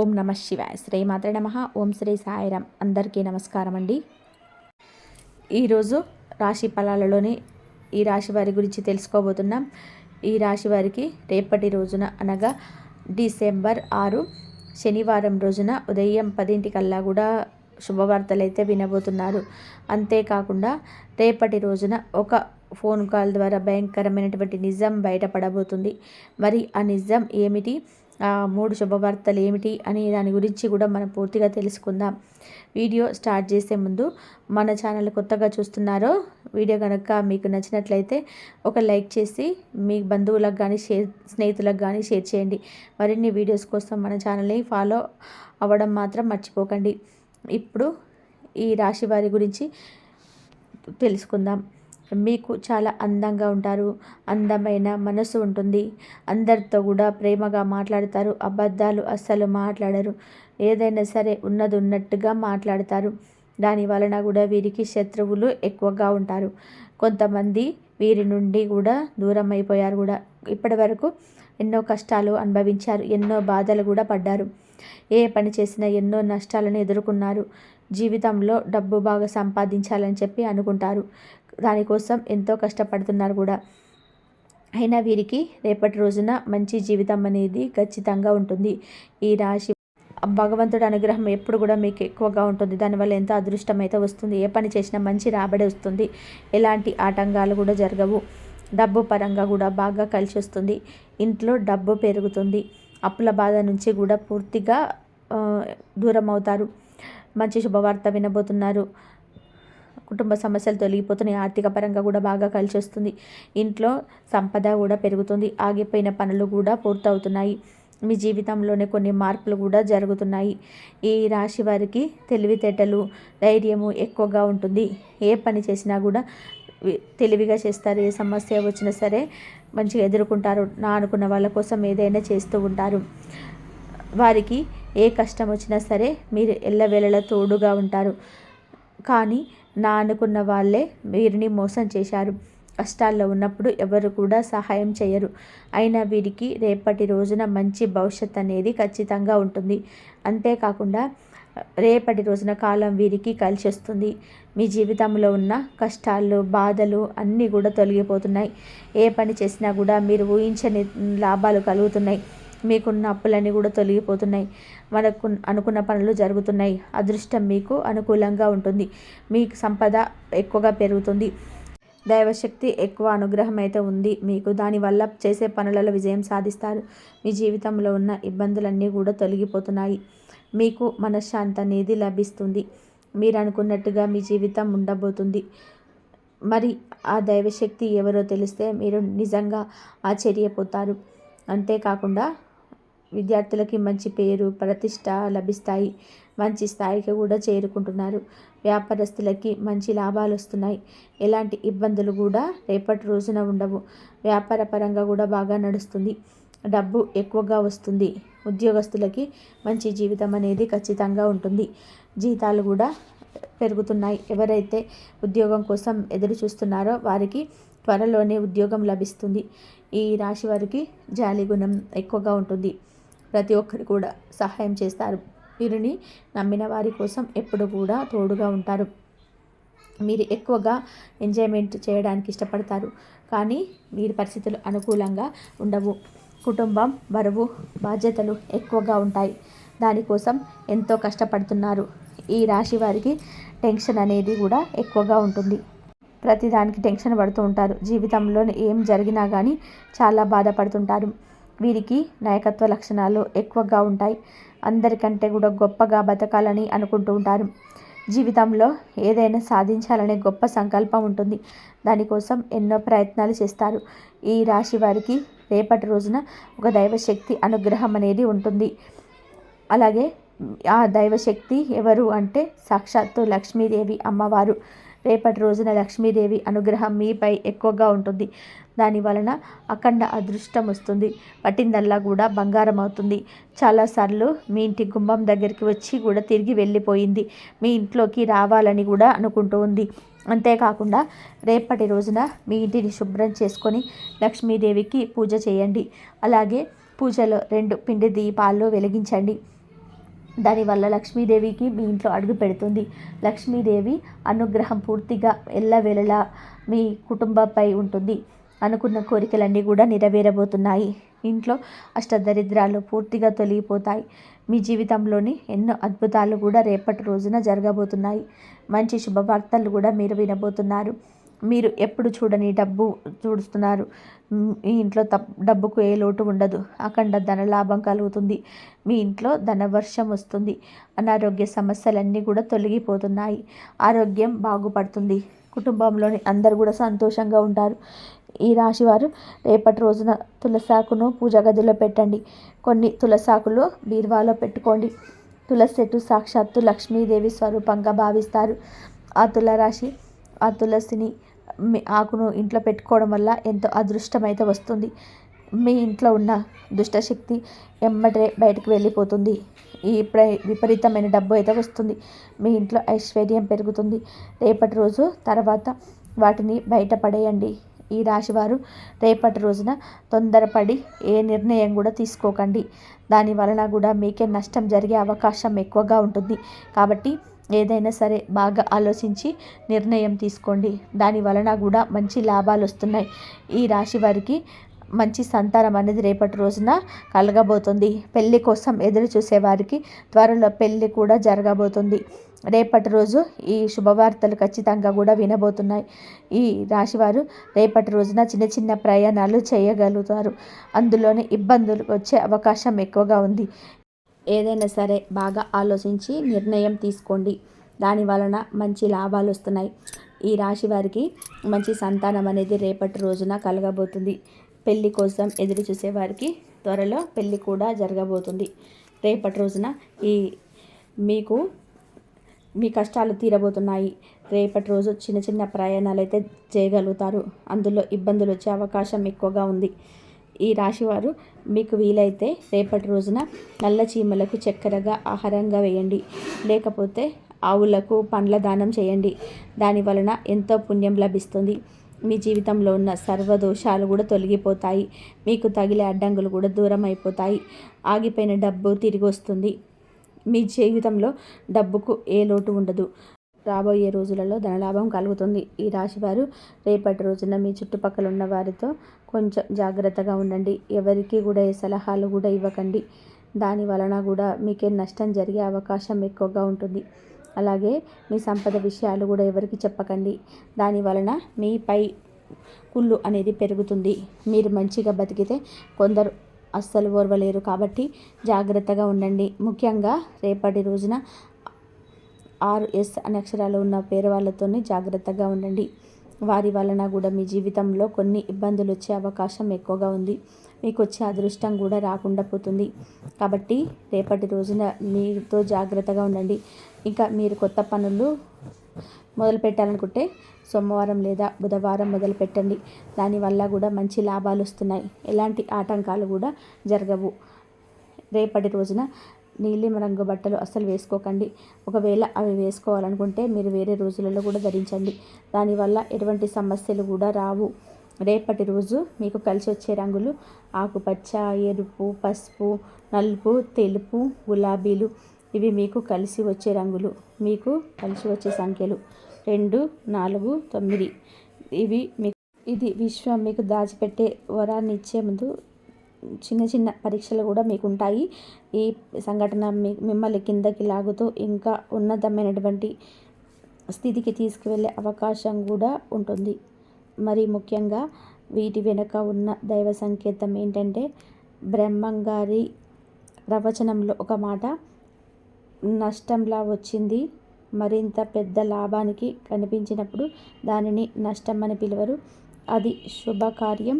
ఓం నమ శివాయ. శ్రీ మాత్ర నమ. ఓం శ్రీ సాయిరామ్. అందరికీ నమస్కారం అండి ఈరోజు రాశి ఫలాలలోని ఈ రాశి వారి గురించి తెలుసుకోబోతున్నాం. ఈ రాశి వారికి రేపటి రోజున అనగా డిసెంబర్ ఆరు శనివారం రోజున ఉదయం పదింటికల్లా కూడా శుభవార్తలు అయితే వినబోతున్నారు. అంతేకాకుండా రేపటి రోజున ఒక ఫోన్ కాల్ ద్వారా భయంకరమైనటువంటి నిజం బయటపడబోతుంది. మరి ఆ నిజం ఏమిటి? మూడు శుభవార్తలు ఏమిటి అని దాని గురించి కూడా మనం పూర్తిగా తెలుసుకుందాం. వీడియో స్టార్ట్ చేసే ముందు మన ఛానల్ కొత్తగా చూస్తున్నారో వీడియో కనుక మీకు నచ్చినట్లయితే ఒక లైక్ చేసి మీ బంధువులకు కానీ షేర్ స్నేహితులకు కానీ షేర్ చేయండి. మరిన్ని వీడియోస్ కోసం మన ఛానల్ని ఫాలో అవ్వడం మాత్రం మర్చిపోకండి. ఇప్పుడు ఈ రాశి వారి గురించి తెలుసుకుందాం. మీకు చాలా అందంగా ఉంటారు అందమైన మనసు ఉంటుంది. అందరితో కూడా ప్రేమగా మాట్లాడతారు అబద్ధాలు అస్సలు మాట్లాడరు. ఏదైనా సరే ఉన్నది ఉన్నట్టుగా మాట్లాడతారు. దాని వలన కూడా వీరికి శత్రువులు ఎక్కువగా ఉంటారు. కొంతమంది వీరి నుండి కూడా దూరం అయిపోయారు కూడా. ఇప్పటి వరకు ఎన్నో కష్టాలు అనుభవించారు ఎన్నో బాధలు కూడా పడ్డారు. ఏ పని చేసినా ఎన్నో నష్టాలను ఎదుర్కొన్నారు. జీవితంలో డబ్బు బాగా సంపాదించాలని చెప్పి అనుకుంటారు. దానికోసం ఎంతో కష్టపడుతున్నారు కూడా. అయినా వీరికి రేపటి రోజున మంచి జీవితం అనేది ఖచ్చితంగా ఉంటుంది. ఈ రాశి భగవంతుడి అనుగ్రహం ఎప్పుడు కూడా మీకు ఎక్కువగా ఉంటుంది. దానివల్ల ఎంతో అదృష్టం అయితే వస్తుంది. ఏ పని చేసినా మంచి రాబడి వస్తుంది. ఎలాంటి ఆటంకాలు కూడా జరగవు. డబ్బు పరంగా కూడా బాగా కలిసి వస్తుంది. ఇంట్లో డబ్బు పెరుగుతుంది. అప్పుల బాధ నుంచి కూడా పూర్తిగా దూరం అవుతారు మంచి శుభవార్త వినబోతున్నారు. కుటుంబ సమస్యలు తొలగిపోతున్నాయి. ఆర్థిక పరంగా కూడా బాగా కలిసి వస్తుంది ఇంట్లో సంపద కూడా పెరుగుతుంది. ఆగిపోయిన పనులు కూడా పూర్తవుతున్నాయి. మీ జీవితంలోనే కొన్ని మార్పులు కూడా జరుగుతున్నాయి. ఈ రాశి వారికి తెలివితేటలు ధైర్యము ఎక్కువగా ఉంటుంది. ఏ పని చేసినా కూడా తెలివిగా చేస్తారు. ఏ సమస్య వచ్చినా సరే మంచిగా ఎదుర్కొంటారు. నా అనుకున్న వాళ్ళ కోసం ఏదైనా చేస్తూ ఉంటారు. వారికి ఏ కష్టం వచ్చినా సరే మీరు ఎల్లవేళలా తోడుగా ఉంటారు. కానీ నా అనుకున్న వాళ్ళే వీరిని మోసం చేశారు. కష్టాల్లో ఉన్నప్పుడు ఎవరు కూడా సహాయం చేయరు. అయినా వీరికి రేపటి రోజున మంచి భవిష్యత్ అనేది ఖచ్చితంగా ఉంటుంది. అంతేకాకుండా రేపటి రోజున కాలం వీరికి కలిసి వస్తుంది మీ జీవితంలో ఉన్న కష్టాలు బాధలు అన్నీ కూడా తొలగిపోతున్నాయి. ఏ పని చేసినా కూడా మీరు ఊహించని లాభాలు కలుగుతున్నాయి. మీకున్న అప్పులన్నీ కూడా తొలగిపోతున్నాయి. మనకు అనుకున్న పనులు జరుగుతున్నాయి. అదృష్టం మీకు అనుకూలంగా ఉంటుంది. మీకు సంపద ఎక్కువగా పెరుగుతుంది. దైవశక్తి ఎక్కువ అనుగ్రహం అయితే ఉంది మీకు. దానివల్ల చేసే పనులలో విజయం సాధిస్తారు. మీ జీవితంలో ఉన్న ఇబ్బందులన్నీ కూడా తొలగిపోతున్నాయి. మీకు మనశ్శాంతి అనేది లభిస్తుంది. మీరు అనుకున్నట్టుగా మీ జీవితం ఉండబోతుంది. మరి ఆ దైవశక్తి ఎవరో తెలిస్తే మీరు నిజంగా ఆశ్చర్యపోతారు. అంతేకాకుండా విద్యార్థులకి మంచి పేరు ప్రతిష్ట లభిస్తాయి. మంచి స్థాయికి కూడా చేరుకుంటున్నారు. వ్యాపారస్తులకి మంచి లాభాలు వస్తున్నాయి. ఎలాంటి ఇబ్బందులు కూడా రేపటి రోజున ఉండవు. వ్యాపార పరంగా కూడా బాగా నడుస్తుంది. డబ్బు ఎక్కువగా వస్తుంది. ఉద్యోగస్తులకి మంచి జీవితం అనేది ఖచ్చితంగా ఉంటుంది. జీతాలు కూడా పెరుగుతున్నాయి. ఎవరైతే ఉద్యోగం కోసం ఎదురు చూస్తున్నారో వారికి త్వరలోనే ఉద్యోగం లభిస్తుంది. ఈ రాశి వారికి జాలి గుణం ఎక్కువగా ఉంటుంది. ప్రతి ఒక్కరు కూడా సహాయం చేస్తారు. వీరిని నమ్మిన వారి కోసం ఎప్పుడు కూడా తోడుగా ఉంటారు. మీరు ఎక్కువగా ఎంజాయ్మెంట్ చేయడానికి ఇష్టపడతారు. కానీ వీరి పరిస్థితులు అనుకూలంగా ఉండవు. కుటుంబం బరువు బాధ్యతలు ఎక్కువగా ఉంటాయి. దానికోసం ఎంతో కష్టపడుతున్నారు. ఈ రాశి వారికి టెన్షన్ అనేది కూడా ఎక్కువగా ఉంటుంది. ప్రతిదానికి టెన్షన్ పడుతూ ఉంటారు. జీవితంలో ఏం జరిగినా కానీ చాలా బాధపడుతుంటారు. వీరికి నాయకత్వ లక్షణాలు ఎక్కువగా ఉంటాయి. అందరికంటే కూడా గొప్పగా బతకాలని అనుకుంటూ ఉంటారు. జీవితంలో ఏదైనా సాధించాలనే గొప్ప సంకల్పం ఉంటుంది. దానికోసం ఎన్నో ప్రయత్నాలు చేస్తారు. ఈ రాశి వారికి రేపటి రోజున ఒక దైవశక్తి అనుగ్రహం అనేది ఉంటుంది. అలాగే ఆ దైవశక్తి ఎవరు అంటే సాక్షాత్తు లక్ష్మీదేవి అమ్మవారు. రేపటి రోజున లక్ష్మీదేవి అనుగ్రహం మీపై ఎక్కువగా ఉంటుంది. దాని వలన అఖండ అదృష్టం వస్తుంది. పట్టిందల్లా కూడా బంగారం అవుతుంది. చాలాసార్లు మీ ఇంటి గుమ్మం దగ్గరికి వచ్చి కూడా తిరిగి వెళ్ళిపోయింది. మీ ఇంట్లోకి రావాలని కూడా అనుకుంటూ ఉంది. అంతేకాకుండా రేపటి రోజున మీ ఇంటిని శుభ్రం చేసుకొని లక్ష్మీదేవికి పూజ చేయండి. అలాగే పూజలో రెండు పిండి దీపాలు వెలిగించండి. దానివల్ల లక్ష్మీదేవికి మీ ఇంట్లో అడుగు పెడుతుంది. లక్ష్మీదేవి అనుగ్రహం పూర్తిగా ఎల్లవేళలా మీ కుటుంబంపై ఉంటుంది. అనుకున్న కోరికలన్నీ కూడా నెరవేరబోతున్నాయి. ఇంట్లో అష్టదరిద్రాలు పూర్తిగా తొలగిపోతాయి. మీ జీవితంలోని ఎన్నో అద్భుతాలు కూడా రేపటి రోజున జరగబోతున్నాయి. మంచి శుభవార్తలు కూడా మీరు వినబోతున్నారు. మీరు ఎప్పుడు చూడని డబ్బు చూడుస్తున్నారు. మీ ఇంట్లో తప్ డబ్బుకు ఏ లోటు ఉండదు. అఖండ ధన లాభం కలుగుతుంది. మీ ఇంట్లో ధనవర్షం వస్తుంది. అనారోగ్య సమస్యలన్నీ కూడా తొలగిపోతున్నాయి. ఆరోగ్యం బాగుపడుతుంది. కుటుంబంలోని అందరు కూడా సంతోషంగా ఉంటారు. ఈ రాశివారు రేపటి రోజున తులసాకును పూజ గదిలో పెట్టండి. కొన్ని తులసాకులు బీరువాలో పెట్టుకోండి. తులసి చెట్టు సాక్షాత్తు లక్ష్మీదేవి స్వరూపంగా భావిస్తారు. ఆ తులరాశి ఆ తులసిని ఆకును ఇంట్లో పెట్టుకోవడం వల్ల ఎంతో అదృష్టం అయితే వస్తుంది. మీ ఇంట్లో ఉన్న దుష్టశక్తి ఎమ్మటే బయటకు వెళ్ళిపోతుంది. ఈ విపరీతమైన డబ్బు అయితే వస్తుంది. మీ ఇంట్లో ఐశ్వర్యం పెరుగుతుంది. రేపటి రోజు తర్వాత వాటిని బయటపడేయండి ఈ రాశివారు రేపటి రోజున తొందరపడి ఏ నిర్ణయం కూడా తీసుకోకండి. దాని వలన కూడా మీకే నష్టం జరిగే అవకాశం ఎక్కువగా ఉంటుంది. కాబట్టి ఏదైనా సరే బాగా ఆలోచించి నిర్ణయం తీసుకోండి. దాని వలన కూడా మంచి లాభాలు వస్తున్నాయి. ఈ రాశి వారికి మంచి సంతానం అనేది రేపటి రోజున కలగబోతుంది. పెళ్ళి కోసం ఎదురు చూసేవారికి త్వరలో పెళ్ళి కూడా జరగబోతుంది. రేపటి రోజు ఈ శుభవార్తలు ఖచ్చితంగా కూడా వినబోతున్నాయి. ఈ రాశివారు రేపటి రోజున చిన్న చిన్న ప్రయాణాలు చేయగలుగుతారు. అందులోనే ఇబ్బందులు వచ్చే అవకాశం ఎక్కువగా ఉంది. ఏదైనా సరే బాగా ఆలోచించి నిర్ణయం తీసుకోండి. దాని వలన మంచి లాభాలు వస్తున్నాయి. ఈ రాశి వారికి మంచి సంతానం అనేది రేపటి రోజున కలగబోతుంది. పెళ్ళి కోసం ఎదురు చూసేవారికి త్వరలో పెళ్ళి కూడా జరగబోతుంది. రేపటి రోజున ఈ మీకు మీ కష్టాలు తీరబోతున్నాయి. రేపటి రోజు చిన్న చిన్న ప్రయాణాలు అయితే చేయగలుగుతారు. అందులో ఇబ్బందులు వచ్చే అవకాశం ఎక్కువగా ఉంది. ఈ రాశివారు మీకు వీలైతే రేపటి రోజున నల్ల చీమలకు చక్కెరగా ఆహారంగా వేయండి. లేకపోతే ఆవులకు పండ్ల దానం చేయండి. దాని వలన ఎంతో పుణ్యం లభిస్తుంది. మీ జీవితంలో ఉన్న సర్వదోషాలు కూడా తొలగిపోతాయి. మీకు తగిలే అడ్డంకులు కూడా దూరం అయిపోతాయి. ఆగిపోయిన డబ్బు తిరిగి వస్తుంది. మీ జీవితంలో డబ్బుకు ఏ లోటు ఉండదు. రాబోయే రోజులలో ధనలాభం కలుగుతుంది. ఈ రాశివారు రేపటి రోజున మీ చుట్టుపక్కల ఉన్న వారితో కొంచెం జాగ్రత్తగా ఉండండి. ఎవరికి కూడా ఏ సలహాలు కూడా ఇవ్వకండి. దాని వలన కూడా మీకే నష్టం జరిగే అవకాశం ఎక్కువగా ఉంటుంది. అలాగే మీ సంపద విషయాలు కూడా ఎవరికి చెప్పకండి. దాని వలన మీపై కుళ్ళు అనేది పెరుగుతుంది. మీరు మంచిగా బతికితే కొందరు అస్సలు ఓర్వలేరు కాబట్టి జాగ్రత్తగా ఉండండి. ముఖ్యంగా రేపటి రోజున ఆరు ఎస్ అనే అక్షరాలు ఉన్న పేరు వాళ్ళతోనే జాగ్రత్తగా ఉండండి. వారి వలన కూడా మీ జీవితంలో కొన్ని ఇబ్బందులు వచ్చే అవకాశం ఎక్కువగా ఉంది. మీకు వచ్చే అదృష్టం కూడా రాకుండా పోతుంది. కాబట్టి రేపటి రోజున మీతో జాగ్రత్తగా ఉండండి. ఇంకా మీరు కొత్త పనులు మొదలు పెట్టాలనుకుంటే సోమవారం లేదా బుధవారం మొదలు పెట్టండి. దానివల్ల కూడా మంచి లాభాలు వస్తున్నాయి. ఎలాంటి ఆటంకాలు కూడా జరగవు. రేపటి రోజున నీలిమ రంగు బట్టలు అస్సలు వేసుకోకండి. ఒకవేళ అవి వేసుకోవాలనుకుంటే మీరు వేరే రోజులలో కూడా ధరించండి. దానివల్ల ఎటువంటి సమస్యలు కూడా రావు. రేపటి రోజు మీకు కలిసి వచ్చే రంగులు ఆకుపచ్చ ఎరుపు పసుపు నలుపు తెలుపు గులాబీలు. ఇవి మీకు కలిసి వచ్చే రంగులు. మీకు కలిసి వచ్చే సంఖ్యలు రెండు నాలుగు తొమ్మిది. ఇవి మీకు ఇది విశ్వం మీకు దాచిపెట్టే వరాన్ని ఇచ్చే ముందు చిన్న చిన్న పరీక్షలు కూడా మీకు ఉంటాయి ఈ సంఘటన మీ మిమ్మల్ని కిందకి లాగుతూ ఇంకా ఉన్నతమైనటువంటి స్థితికి తీసుకువెళ్ళే అవకాశం కూడా ఉంటుంది. మరి ముఖ్యంగా వీటి వెనుక ఉన్న దైవ సంకేతం ఏంటంటే బ్రహ్మంగారి ప్రవచనంలో ఒక మాట నష్టంలా వచ్చింది మరింత పెద్ద లాభానికి కనిపించినప్పుడు దానిని నష్టం అని పిలువరు. అది శుభకార్యం.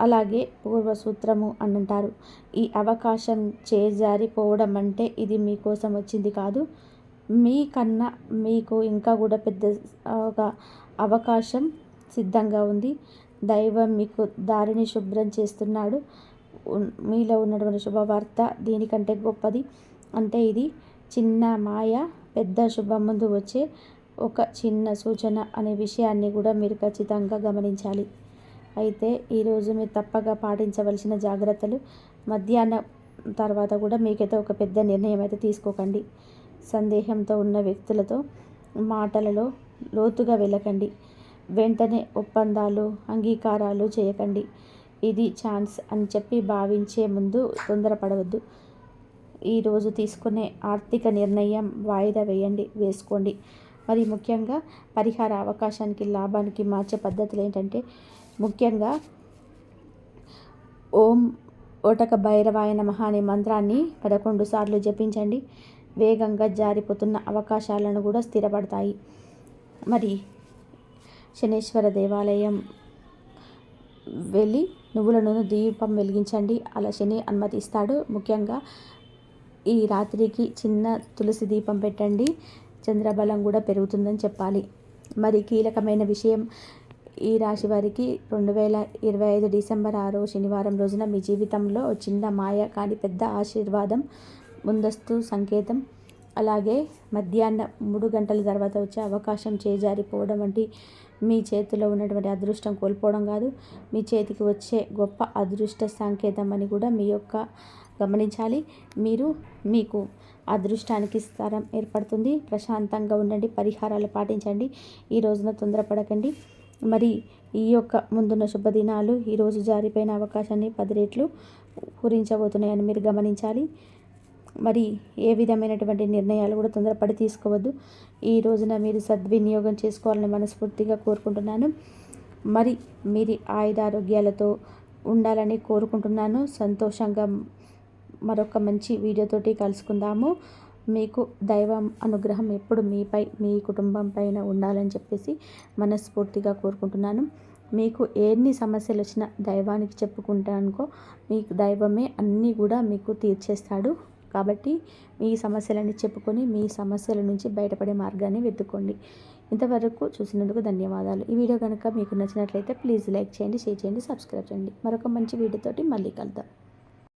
అలాగే పూర్వసూత్రము అని అంటారు ఈ అవకాశం చేజారిపోవడం అంటే ఇది మీకోసం వచ్చింది కాదు. మీకన్నా మీకు ఇంకా కూడా పెద్ద ఒక అవకాశం సిద్ధంగా ఉంది. దైవం మీకు దారిని శుభ్రం చేస్తున్నాడు. మీలో ఉన్నటువంటి శుభవార్త దీనికంటే గొప్పది అంటే ఇది చిన్న మాయ పెద్ద శుభం ముందు వచ్చే ఒక చిన్న సూచన అనే విషయాన్ని కూడా మీరు ఖచ్చితంగా గమనించాలి. అయితే ఈరోజు మీరు తప్పగా పాటించవలసిన జాగ్రత్తలు. మధ్యాహ్నం తర్వాత కూడా మీకైతే ఒక పెద్ద నిర్ణయం అయితే తీసుకోకండి. సందేహంతో ఉన్న వ్యక్తులతో మాటలలో లోతుగా వెళ్ళకండి. వెంటనే ఒప్పందాలు అంగీకారాలు చేయకండి. ఇది ఛాన్స్ అని చెప్పి భావించే ముందు తొందరపడవద్దు. ఈరోజు తీసుకునే ఆర్థిక నిర్ణయం వాయిదా వేయండి వేసుకోండి. మరి ముఖ్యంగా పరిహార అవకాశానికి లాభానికి మార్చే పద్ధతులు ఏంటంటే ముఖ్యంగా ఓం ఓటక భైరవాయ నమః అనే మంత్రాన్ని పదకొండు సార్లు జపించండి. వేగంగా జారిపోతున్న అవకాశాలను కూడా స్థిరపడతాయి. మరి శనేశ్వర దేవాలయం వెళ్ళి నువ్వుల నూనె దీపం వెలిగించండి. అలా శని అనుమతిస్తాడు. ముఖ్యంగా ఈ రాత్రికి చిన్న తులసి దీపం పెట్టండి. చంద్రబలం కూడా పెరుగుతుందని చెప్పాలి. మరి కీలకమైన విషయం ఈ రాశి వారికి రెండు వేల ఇరవై ఐదు డిసెంబర్ ఆరో శనివారం రోజున మీ జీవితంలో చిన్న మాయ కానీ పెద్ద ఆశీర్వాదం ముందస్తు సంకేతం అలాగే మధ్యాహ్నం మూడు గంటల తర్వాత వచ్చే అవకాశం చేజారిపోవడం వంటి మీ చేతిలో ఉన్నటువంటి అదృష్టం కోల్పోవడం కాదు. మీ చేతికి వచ్చే గొప్ప అదృష్ట సంకేతం అని కూడా మీ యొక్క గమనించాలి. మీరు మీకు అదృష్టానికి స్థానం ఏర్పడుతుంది. ప్రశాంతంగా ఉండండి పరిహారాలు పాటించండి. ఈ రోజున తొందరపడకండి. మరి ఈ యొక్క ముందున్న శుభదినాలు ఈరోజు జారిపోయిన అవకాశాన్ని పది రెట్లు పూరించబోతున్నాయని మీరు గమనించాలి. మరి ఏ విధమైనటువంటి నిర్ణయాలు కూడా తొందరపడి తీసుకోవద్దు. ఈ రోజున మీరు సద్వినియోగం చేసుకోవాలని మనస్ఫూర్తిగా కోరుకుంటున్నాను. మరి మీరు ఆయుధారోగ్యాలతో ఉండాలని కోరుకుంటున్నాను. సంతోషంగా మరొక మంచి వీడియోతోటి కలుసుకుందాము. మీకు దైవం అనుగ్రహం ఎప్పుడు మీపై మీ కుటుంబం పైన ఉండాలని చెప్పేసి మనస్ఫూర్తిగా కోరుకుంటున్నాను. మీకు ఎన్ని సమస్యలు వచ్చినా దైవానికి చెప్పుకుంటానుకో మీకు దైవమే అన్నీ కూడా మీకు తీర్చేస్తాడు. కాబట్టి మీ సమస్యలన్నీ చెప్పుకొని మీ సమస్యల నుంచి బయటపడే మార్గాన్ని వెతుక్కోండి. ఇంతవరకు చూసినందుకు ధన్యవాదాలు. ఈ వీడియో కనుక మీకు నచ్చినట్లయితే ప్లీజ్ లైక్ చేయండి షేర్ చేయండి సబ్స్క్రైబ్ చేయండి. మరొక మంచి వీడియోతోటి మళ్ళీ కలుద్దాం.